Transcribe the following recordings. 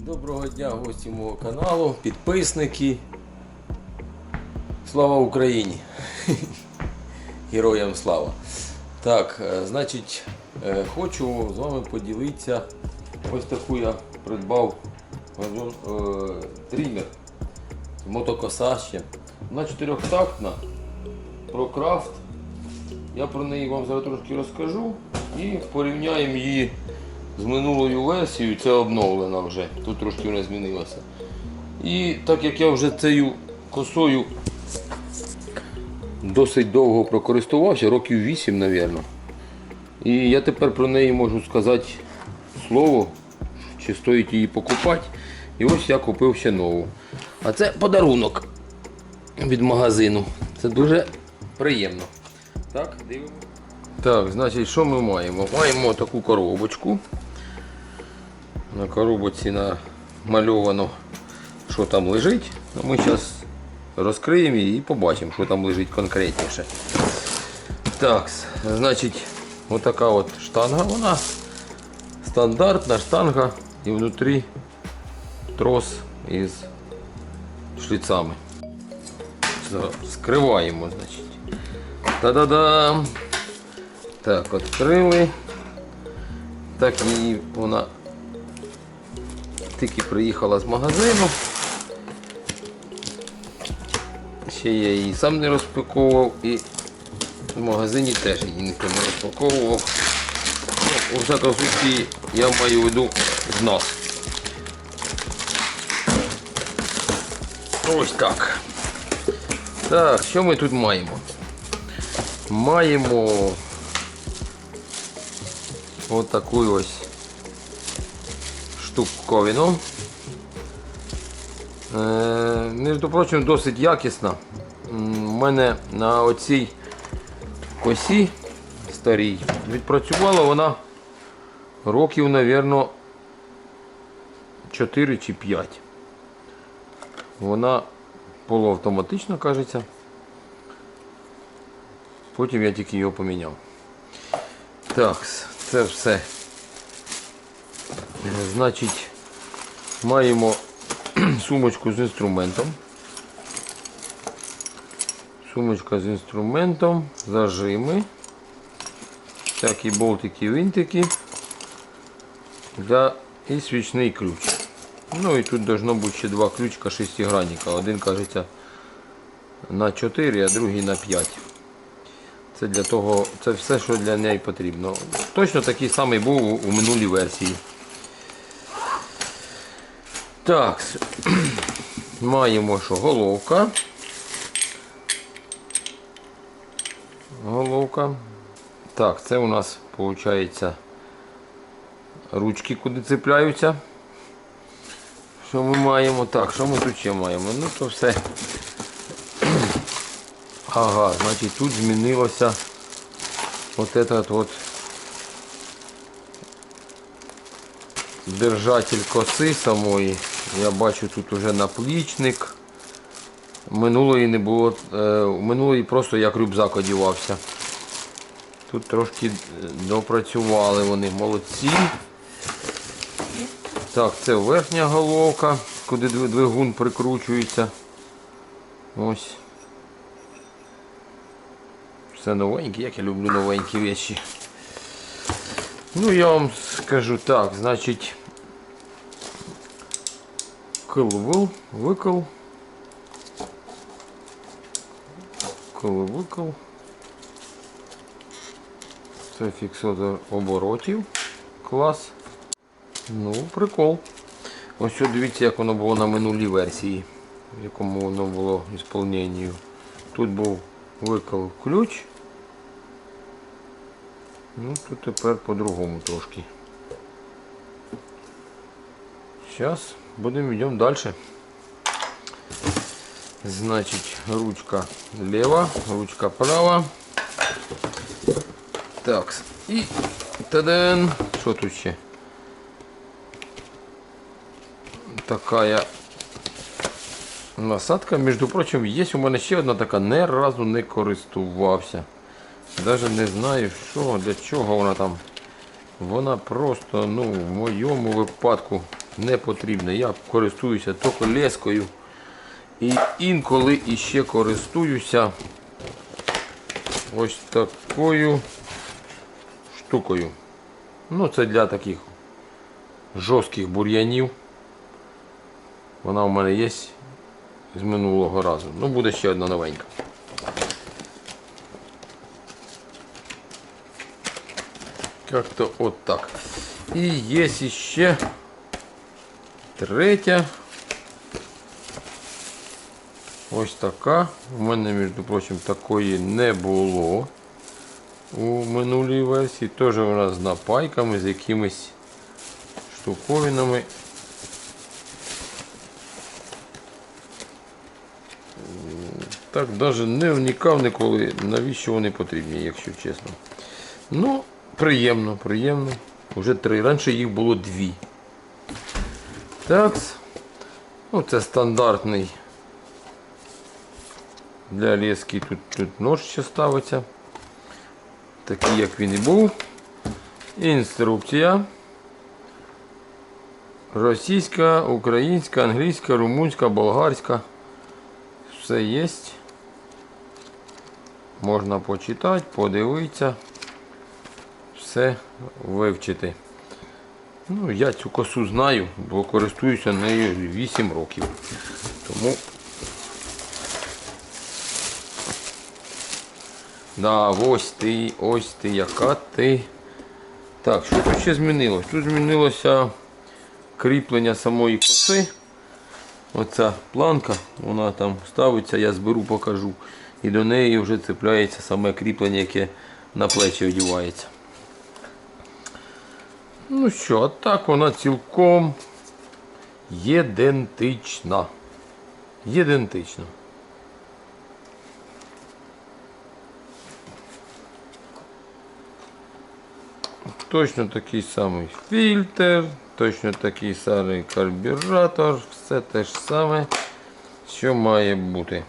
дня гості мого каналу, підписники. Слава Україні! Героям слава! Так, е, значить, е, хочу з вами поділитися. Ось таку я придбав е, трімер, мотокоса ще. Вона чотирьохтактна, про крафт. Я про неї вам зараз трошки розкажу і порівняємо її з минулою версією. Це обновлена вже, тут трошки вона змінилася. І так як я вже цією косою досить довго прокористувався, років 8, мабуть. І я тепер про неї можу сказати слово, чи стоїть її покупати. І ось я купив ще нову. А це подарунок від магазину. Це дуже приємно. Так, дивимося. Так, значить, що ми маємо? Маємо таку коробочку. На коробочці намальовано, що там лежить. А ми зараз розкриємо її і побачимо, що там лежить конкретніше. Так, значить, отака от штанга вона. Стандартна штанга і внутрі трос із шліцами. Скриваємо, значить. Та-да-дам! Так, відкрили. Так і вона тільки приїхала з магазину. Ще я її сам не розпаковував і в магазині теж її ніхто не розпаковував. Ну, у всякому случаї я маю в виду з нас. Ось так. Так, що ми тут маємо? Маємо отаку ось штуковину. Е, між прочим, досить якісна. У мене на оцій косі старій відпрацювала вона років, мабуть, 4 чи 5. Вона полуавтоматична, кажеться. Потім я тільки його поміняв. Так, це все. Значить, маємо сумочку з інструментом. Сумочка з інструментом, зажими, всякі болтики, винтики для і свічний ключ. Ну і тут должно бути ще два ключка шестигранника. Один кажеться на 4, а другий на 5. Це для того, це все, що для неї потрібно. Точно такий самий був у минулій версії. Так, маємо що головка. Головка. Так, це у нас виходить ручки, куди цепляються. Що ми маємо? Так, що ми тут ще маємо? Ну то все. Ага, значить тут змінилося от этот вот держатель коси самої. Я бачу тут уже наплічник. Минулої не було, е, минулої просто як рюкзак одівався. Тут трошки е, допрацювали вони, молодці. Так, це верхня головка, куди двигун прикручується. Ось. Все новеньке, як я люблю новенькі речі. Ну я вам скажу так, значить кил викл. Кил викл. Це фіксатор оборотів. Клас. Ну, прикол. Ось що дивіться, як воно було на минулій версії, в якому воно було ісполненню. Тут був викол ключ. Ну, тут тепер по-другому трошки. Зараз будемо йдемо далі. Значить, ручка лева, ручка права. Так, і таден. Що тут ще? Такая насадка. Між прочим, є у мене ще одна така, не разу не користувався. Даже не знаю, що, для чого вона там. Вона просто, ну, в моєму випадку не потрібне. Я користуюся тільки лескою. І інколи іще користуюся ось такою штукою. Ну, це для таких жорстких бур'янів. Вона у мене є з минулого разу. Ну, буде ще одна новенька. Как-то от так. І є ще третя. Ось така. У мене, між прочим, такої не було у минулій версії. Теж вона з напайками, з якимись штуковинами. Так навіть не вникав ніколи, навіщо вони потрібні, якщо чесно. Ну, приємно, приємно. Уже три. Раніше їх було дві. Так. Ну, це стандартний. Для лески тут, тут нож ще ставиться. Такий, як він і був. Інструкція. Російська, українська, англійська, румунська, болгарська. Все є. Можна почитати, подивитися, все вивчити. Ну, я цю косу знаю, бо користуюся нею 8 років. Тому Да, ось ти, ось ти, яка ти. Так, що тут ще змінилось? Тут змінилося кріплення самої коси. Оця планка, вона там ставиться, я зберу, покажу. І до неї вже цепляється саме кріплення, яке на плечі одягається. Ну що, а так вона цілком єдентична. Єдентична. Точно такий самий фільтр, точно такий самий карбюратор, все те ж саме, що має бути.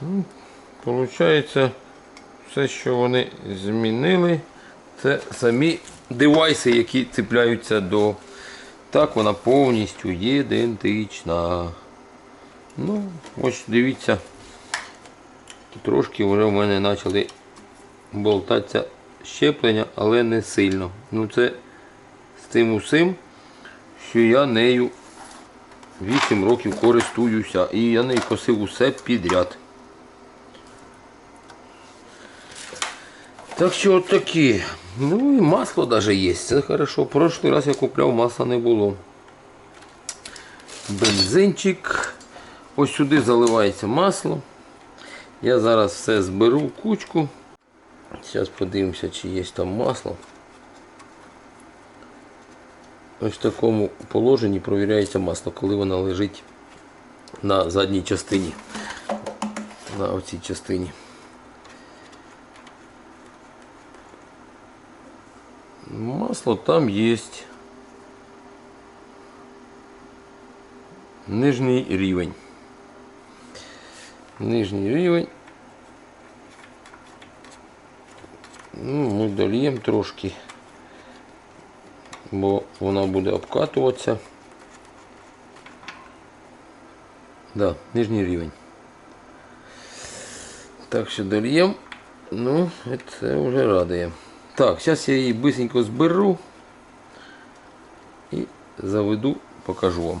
Ну, Получається, все, що вони змінили, це самі девайси, які цепляються до. Так, вона повністю ідентична. Ну, ось дивіться. Трошки вже в мене почали болтатися щеплення, але не сильно. Ну це з тим усім, що я нею 8 років користуюся і я нею косив усе підряд. Так що от такі. Ну і масло навіть є. Це хорошо. Прошлий раз я купляв, масла не було. Бензинчик. Ось сюди заливається масло. Я зараз все зберу в кучку. Зараз подивимося, чи є там масло. Ось в такому положенні провіряється масло, коли воно лежить на задній частині. На оцій частині. Масло там є. Нижній рівень. Нижній рівень. Ну, ми дольємо трошки, бо вона буде обкатуватися. Да, нижній рівень. Так що дольємо. Ну, це вже радує. Так, зараз я її быстренько зберу і заведу, покажу вам.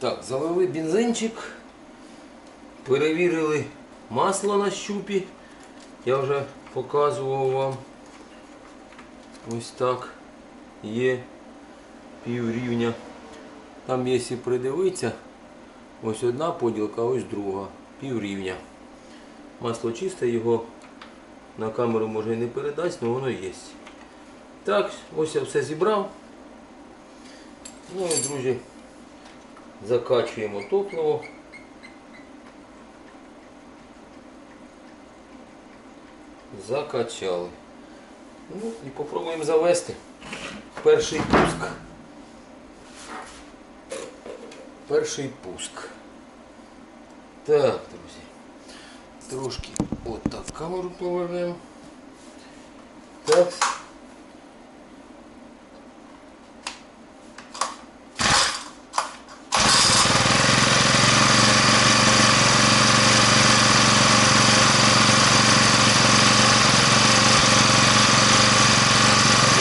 Так, залили бензинчик, перевірили масло на щупі. Я вже показував вам. Ось так. Є пів рівня. Там, якщо придивитися, ось одна поділка, ось друга. Пів рівня. Масло чисте, його на камеру може і не передасть, але воно є. Так, ось я все зібрав. Ну і, друзі, закачуємо топливо. Закачали. Ну і попробуємо завести. Перший пуск. Перший пуск. Так, друзі. Трошки отак камеру повернемо. Так.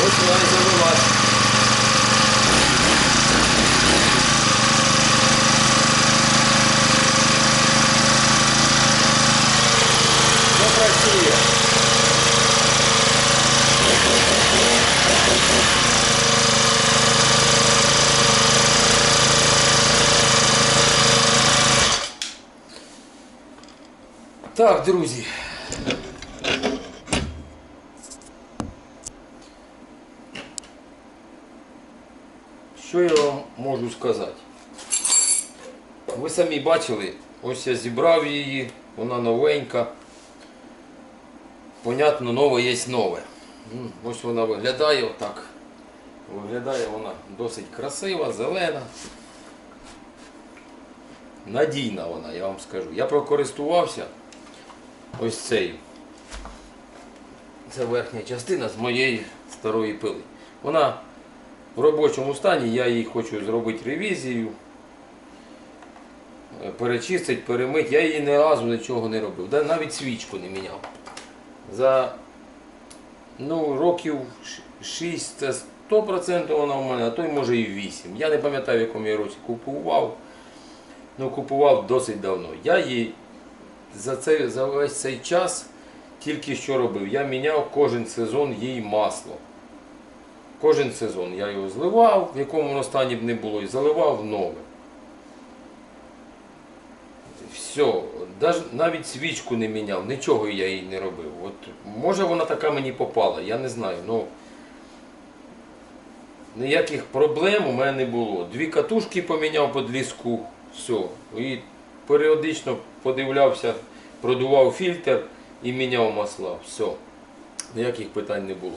Ось вона і завелась. Все працює. Так, друзі. Що я вам можу сказати? Ви самі бачили, ось я зібрав її, вона новенька. Понятно, нове є нове. Ось вона виглядає отак. Виглядає вона досить красива, зелена. Надійна вона, я вам скажу. Я прокористувався ось цею. Це верхня частина з моєї старої пили. Вона в робочому стані, я їй хочу зробити ревізію, е, перечистити, перемити. Я її ні разу нічого не робив. Навіть свічку не міняв. За ну, років 6 це 100% вона в мене, а то й може і 8. Я не пам'ятаю, в якому я році купував. Ну, купував досить давно. Я її за, цей, за весь цей час тільки що робив. Я міняв кожен сезон їй масло. Кожен сезон я його зливав, в якому воно стані б не було, і заливав нове. Все, навіть свічку не міняв, нічого я їй не робив. От, може вона така мені попала, я не знаю. Ну, ніяких проблем у мене не було. Дві катушки поміняв по ліску, все. І періодично подивлявся, продував фільтр і міняв масла. Все. Ніяких питань не було.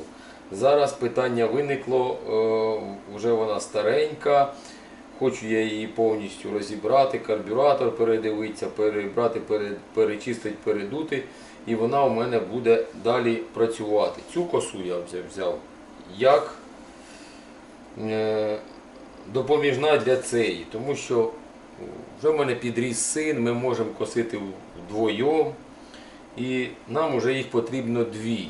Зараз питання виникло, е, вже вона старенька. Хочу я її повністю розібрати, карбюратор передивитися, перебрати, пере- перечистити, передути. І вона у мене буде далі працювати. Цю косу я взяв, взяв як е, допоміжна для цієї, тому що вже в мене підріс син, ми можемо косити вдвоєм. І нам вже їх потрібно дві.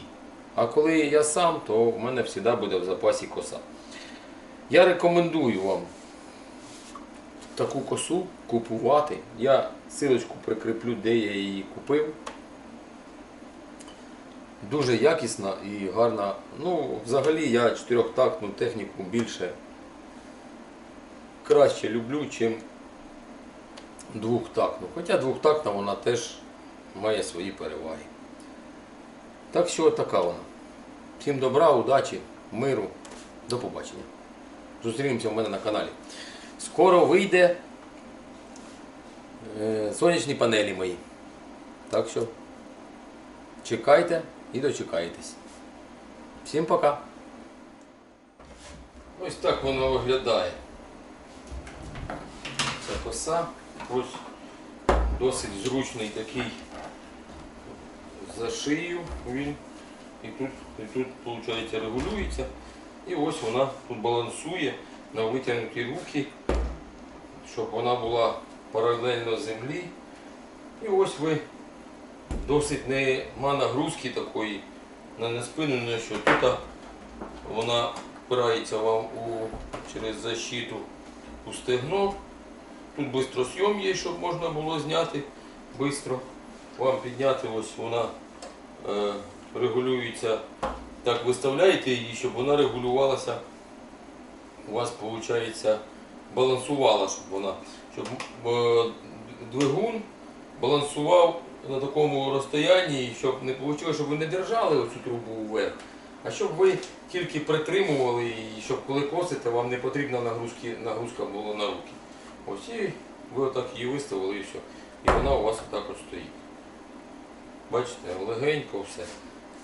А коли я сам, то в мене завжди буде в запасі коса. Я рекомендую вам таку косу купувати. Я силочку прикріплю, де я її купив. Дуже якісна і гарна. Ну, взагалі я чотирьохтактну техніку більше краще люблю, чим двохтактну. Хоча двохтактна вона теж має свої переваги. Так що така вона. Всім добра, удачі, миру. До побачення. Зустрінемося в мене на каналі. Скоро вийде е, сонячні панелі мої. Так що чекайте і дочекаєтесь. Всім пока. Ось так воно виглядає. Ця коса. Ось досить зручний такий за шию він. І тут, і тут виходить, регулюється. І ось вона тут балансує на витягнуті руки, щоб вона була паралельно землі. І ось ви досить нема нагрузки такої на не що тут вона впирається вам у, через защиту у стегно. Тут бистросйом є, щоб можна було зняти швидко. Вам підняти, ось вона е, регулюється. Так виставляєте її, щоб вона регулювалася. У вас виходить балансувала, щоб вона, щоб е, двигун балансував на такому розстоянні, щоб не вийшло, щоб ви не держали оцю трубу вверх, а щоб ви тільки притримували її, щоб коли косите, вам не потрібна нагрузки, нагрузка була на руки. Ось і ви отак її виставили і все. І вона у вас отак от стоїть. Бачите, легенько все.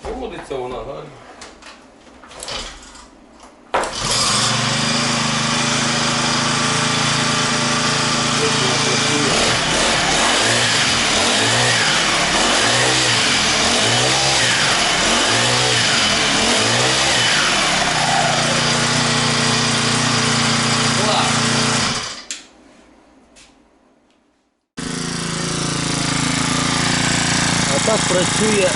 Поводиться вона гарно. Ось вона працює. Клас! А так працює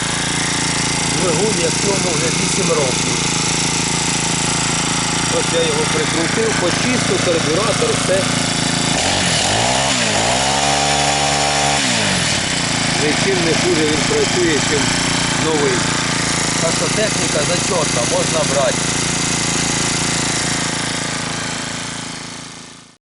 двигун, якому вже 8 років. Ось я його прикрутив, почистив, карбюратор, все. Нічим не хуже він працює, ніж новий. Так що техніка зачетна, можна брати.